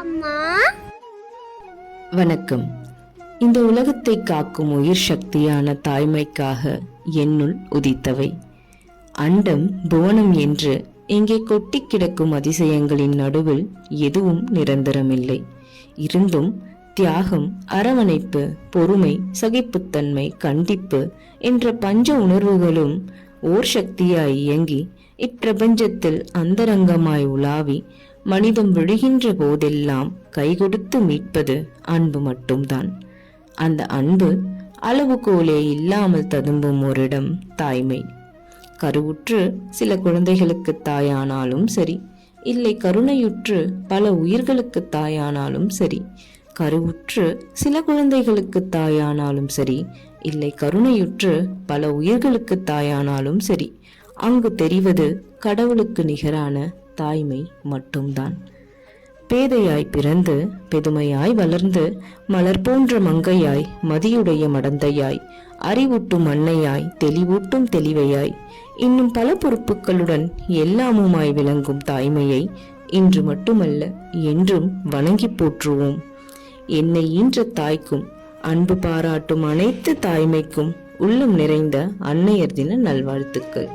அம்மா. வணக்கம். இந்த உலகத்தை காக்கும் உயிர் சக்தியான தாய்மைக்காக என்னுள் உதித்தவை. அண்டம் புவனம் என்று இங்கே கொட்டி கிடக்கும் அதிசயங்களின் நடுவில் எதுவும் நிரந்தரமில்லை. இருந்தும் தியாகம் அரவணைப்பு பொறுமை சகிப்புத்தன்மை கண்டிப்பு என்ற பஞ்ச உணர்வுகளும் ஓர் சக்தியாய் இயங்கி இப்பிரபஞ்சத்தில் அந்தரங்கமாய் உலாவி மனிதம் விழுகின்ற போதெல்லாம் கை கொடுத்து மீட்பது அன்பு மட்டும்தான். அந்த அன்பு அளவுகோலே இல்லாமல் ததும்பும் ஒரு இடம் தாய்மை. கருவுற்று சில குழந்தைகளுக்கு தாயானாலும் சரி இல்லை கருணையுற்று பல உயிர்களுக்கு தாயானாலும் சரி கருவுற்று சில குழந்தைகளுக்கு தாயானாலும் சரி இல்லை கருணையுற்று பல உயிர்களுக்கு தாயானாலும் சரி அங்கு தெரிவது கடவுளுக்கு நிகரான தாய்மை மட்டும்தான். பேதையாய் பிறந்து பெதுமையாய் வளர்ந்து மலர் போன்ற மங்கையாய் மதியுடைய மடந்தையாய் அறிவூட்டும் அன்னையாய் தெளிவூட்டும் தெளிவையாய் இன்னும் பல பொறுப்புகளுடன் எல்லாமுமாய் விளங்கும் தாய்மையை இன்று மட்டுமல்ல என்றும் வணங்கி போற்றுவோம். என்னை ஈன்ற தாய்க்கும் அன்பு பாராட்டும் அனைத்து தாய்மைக்கும் உள்ளம் நிறைந்த அன்னையர் தின நல்வாழ்த்துக்கள்.